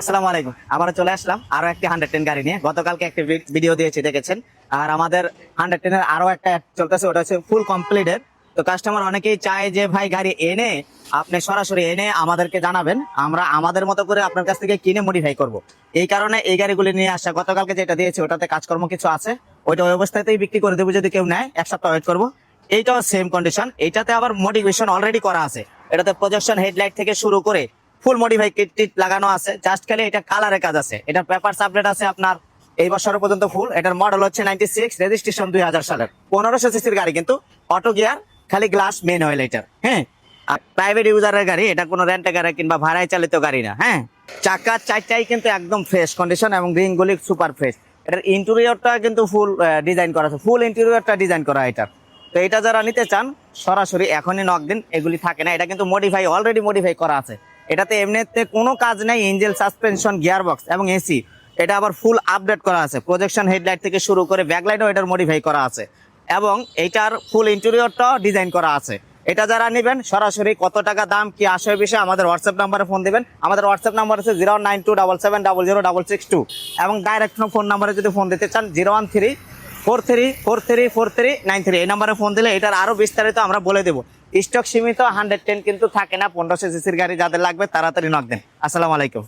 আসসালামু আলাইকুম। আবার চলে আসলাম আরও একটি হান্ড্রেড টেন গাড়ি নিয়ে। গতকালকে একটি ভিডিও দিয়েছি, দেখেছেন? আর আমাদের হান্ড্রেড টেনের আরও একটা চলতেছে, ওটা হচ্ছে ফুল কমপ্লিটেড তো কাস্টমার অনেকেই চায় যে, ভাই, গাড়ি এনে আপনি সরাসরি এনে আমাদেরকে জানাবেন। আমরা আমাদের মতো করে আপনার কাছ থেকে কিনে মডিফাই করব। এই কারণে এই গাড়িগুলি নিয়ে আসা, গতকালকে যেটা দিয়েছি, ওটাতে কাজকর্ম কিছু আছে। ওইটা ওই অবস্থাতেই বিক্রি করে দেবো যদি কেউ নেয়, এক সপ্তাহ ওয়েট করব। এইটাও সেম কন্ডিশন এইটাতে আবার মডিফিকেশন অলরেডি করা আছে। এটাতে প্রজেকশন হেডলাইট থেকে শুরু করে ফুল মডিফাই কিট লাগানো আছে। জাস্ট খালি এটা কালারের কাজ আছে। এটা পেপার আপডেট আছে আপনার, এই বছর পর্যন্ত ফুল এটার মডেল হচ্ছে নাইনটি সিক্স রেজিস্ট্রেশন দুই হাজার সালের। পনেরোশো সিসির গাড়ি কিন্তু অটো গিয়ার খালি গ্লাস মেন অয়েল এটার। হ্যাঁ? আর প্রাইভেট ইউজারের গাড়ি, এটা কোনো কিংবা ভাড়ায় চালিত গাড়ি না। হ্যাঁ? চাকা চারটাই কিন্তু একদম ফ্রেশ কন্ডিশন এবং রিং গুলি সুপার ফ্রেশ এটার ইন্টেরিয়রটা কিন্তু ফুল ডিজাইন করা আছে। ফুল ইন্টেরিয়রটা ডিজাইন করা এটার তো এটা যারা নিতে চান, সরাসরি এখনই নক দিন। এগুলি থাকে না। এটা কিন্তু মডিফাই অলরেডি মডিফাই করা আছে। এটাতে এমনিতে কোনো কাজ নেই, ইঞ্জেল, সাসপেনশন গিয়ার বক্স এবং এসি। এটা আবার ফুল আপডেট করা আছে। প্রজেকশন হেডলাইট থেকে শুরু করে ব্যাকলাইটও এটার মডিফাই করা আছে। এবং এটার ফুল ইন্টেরিয়রটাও ডিজাইন করা আছে। এটা যারা নেবেন, সরাসরি কত টাকা দাম, কি আসে বিষয়ে আমাদের হোয়াটসঅ্যাপ নাম্বারে ফোন দিবেন। আমাদের হোয়াটসঅ্যাপ নাম্বার আছে zero nine two double seven double zero double six two এবং ডাইরেক্ট ফোন নাম্বারে যদি ফোন দিতে চান zero one three four three four three four three nine three এই নাম্বারে ফোন দিলে এটার আরও বিস্তারিত আমরা বলে দেবো। স্টক সীমিত হান্ড্রেড টেন কিন্তু থাকে না, পনেরোশো সিসির গাড়ি যাদের লাগবে তাড়াতাড়ি নক দেন। আসসালামু আলাইকুম।